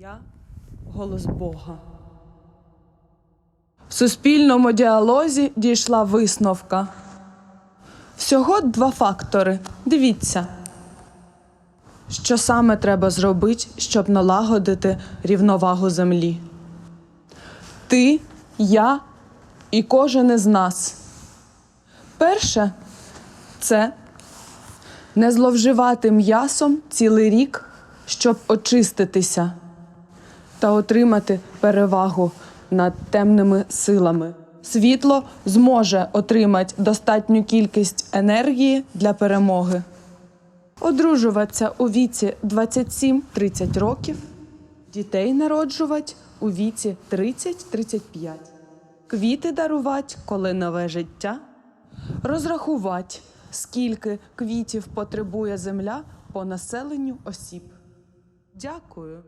Я голос Бога. В суспільному діалозі дійшла висновка. Всього два фактори. Дивіться, що саме треба зробити, щоб налагодити рівновагу землі. Ти, я і кожен із нас. Перше це не зловживати м'ясом цілий рік, щоб очиститися та отримати перевагу над темними силами. Світло зможе отримати достатню кількість енергії для перемоги. Одружуватися у віці 27-30 років, дітей народжувати у віці 30-35, квіти дарувати, коли нове життя, розрахувати, скільки квітів потребує земля по населенню осіб. Дякую.